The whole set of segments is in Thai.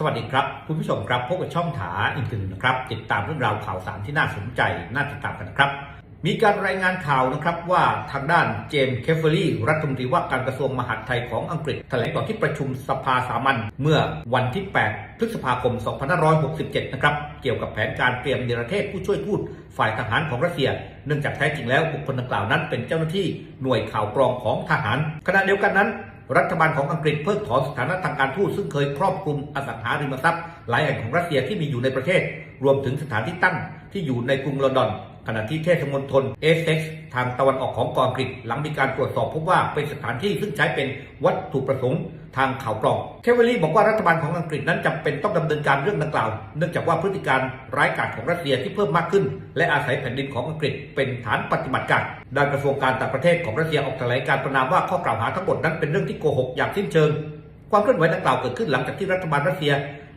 สวัสดีครับ คุณผู้ชมครับพบกับช่องถาอินทร์นะครับ ติดตามเรื่องราวข่าวสารที่น่าสนใจ น่าติดตามกันครับ มีการรายงานข่าวนะครับว่าทางด้านเจมส์เคฟเฟอรี่รัฐมนตรีว่าการกระทรวงมหาดไทยของอังกฤษแถลงต่อที่ประชุมสภาสามัญเมื่อวันที่ 8 พฤษภาคม 2567 นะครับ เกี่ยวกับแผนการเตรียมเนรเทศผู้ช่วยทูตฝ่ายทหารของรัสเซีย เนื่องจากแท้จริงแล้วบุคคลดังกล่าวนั้นเป็นเจ้าหน้าที่หน่วยข่าวกรองของทหารขณะเดียวกันนั้น รัฐบาลของอังกฤษเพิกถอนสถานะทางการทูตซึ่งเคยครอบคลุมอสังหาริมทรัพย์ หลายแห่งของรัสเซียที่มีอยู่ในประเทศ รวมถึงสถานที่ตั้งที่อยู่ในกรุงลอนดอนขณะที่เทศมณฑลเอสเซ็กซ์ทางตะวันออกของกอังกฤษหลังมีการตรวจสอบพบว่าเป็นสถานที่ซึ่งใช้เป็นวัตถุประสงค์ ทางข่าวกรอง เคเวลี่บอกว่ารัฐบาลของอังกฤษนั้นจำเป็นต้องดำเนินการเรื่องดังกล่าว เนื่องจากว่าพฤติการร้ายกาจของรัสเซียที่เพิ่มมากขึ้น และอาศัยแผ่นดินของอังกฤษเป็นฐานปฏิบัติการด้านกระทรวงการต่างประเทศของรัสเซียออกแถลงการประนามว่าข้อกล่าวหาทั้งหมดนั้นเป็นเรื่องที่โกหกอย่างสิ้นเชิง ความเคลื่อนไหวดังกล่าวเกิดขึ้นหลังจากที่รัฐบาลรัสเซีย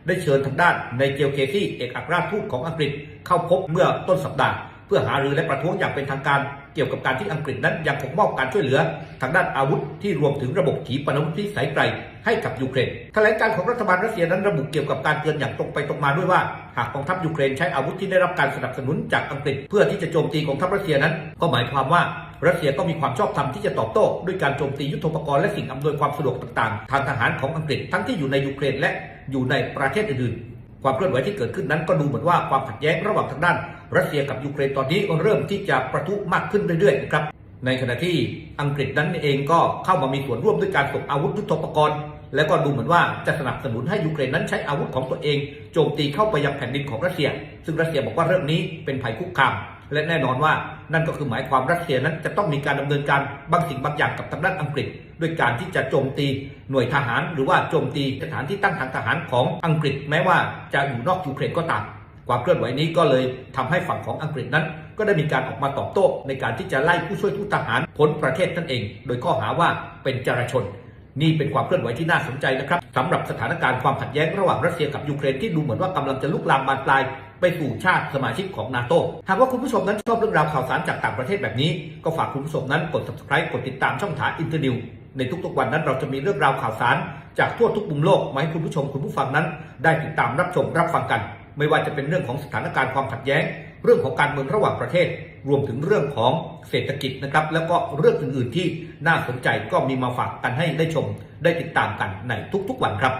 ได้เชิญทางด้านในเจลเคซี่เอกอัครราชทูตของอังกฤษเข้าพบเมื่อต้นสัปดาห์ เพื่อหารือและประท้วงอย่างเป็นทางการ เกี่ยวกับการที่อังกฤษนั้นยังคงมอบการช่วยเหลือ ทางด้านอาวุธที่รวมถึงระบบขีปนาวุธพิสัยไกลให้กับยูเครนแถลงการของรัฐบาลรัสเซียนั้นระบุเกี่ยวกับการเตือนอย่างตรงไปตรงมาด้วยว่า หากกองทัพยูเครนใช้อาวุธที่ได้รับการสนับสนุนจากอังกฤษ เพื่อที่จะโจมตีกองทัพรัสเซียนั้น ก็หมายความว่ารัสเซียก็มีความชอบธรรมที่จะตอบโต้ด้วยการโจมตียุทโธปกรณ์และสิ่งอำนวยความสะดวกต่างๆ ทางทหารของอังกฤษทั้งที่อยู่ในยูเครนและอยู่ในประเทศอื่นๆ ความเคลื่อนไหวที่เกิดขึ้นนั้นก็ดูเหมือนว่าความขัดแย้งระหว่างทางด้าน รัสเซียกับยูเครนตอนนี้ก็เริ่มที่จะประทุมากขึ้นเรื่อยๆนะครับในขณะที่อังกฤษนั้นเองก็เข้ามามีส่วนร่วมด้วยการส่งอาวุธยุทโธปกรณ์ และก็ดูเหมือนว่าจะสนับสนุนให้ยูเครนนั้นใช้อาวุธของตัวเอง โจมตีเข้าไปยังแผ่นดินของรัสเซีย ซึ่งรัสเซียบอกว่าเรื่องนี้เป็นภัยคุกคาม และแน่นอนว่านั่นก็คือหมายความรัสเซียนั้นจะต้องมีการดำเนินการบางสิ่งบางอย่างกับทางด้านอังกฤษด้วยการที่จะโจมตีหน่วยทหาร หรือว่าโจมตีสถานที่ตั้งทางทหารของอังกฤษ แม้ว่าจะอยู่นอกยูเครนก็ตามความเคลื่อนไหวนี้ก็เลยทำให้ฝั่งของอังกฤษนั้น ก็ได้มีการออกมาตอบโต้ในการที่จะไล่ผู้ช่วยทูตทหารพ้นประเทศนั่นเอง โดยข้อหาว่าเป็นจราชน นี่เป็นความเคลื่อนไหวที่น่าสนใจนะครับสำหรับสถานการณ์ความขัดแย้งระหว่างรัสเซียกับยูเครนที่ดูเหมือนว่ากำลังจะลุกลามบานปลาย ไปสู่ชาติสมาชิกของนาโตหากว่าคุณผู้ชมนั้นชอบเรื่องราวข่าวสารจากต่างประเทศแบบนี้ ก็ฝากคุณผู้ชมนั้นกด subscribe กดติดตามช่องถาอินเตอร์นิวในทุกๆวันนั้นเราจะมีเรื่องราวข่าวสารจากทั่วทุกมุมโลกมาให้คุณผู้ชมคุณผู้ฟังนั้น ได้ติดตามรับชมรับฟังกัน ไม่ว่าจะเป็นเรื่องของสถานการณ์ความขัดแย้ง เรื่องของการเมืองระหว่างประเทศ รวมถึงเรื่องของเศรษฐกิจนะครับแล้วก็เรื่องอื่นๆที่น่าสนใจก็มีมาฝากกันให้ได้ชม ได้ติดตามกันในทุกๆวันครับ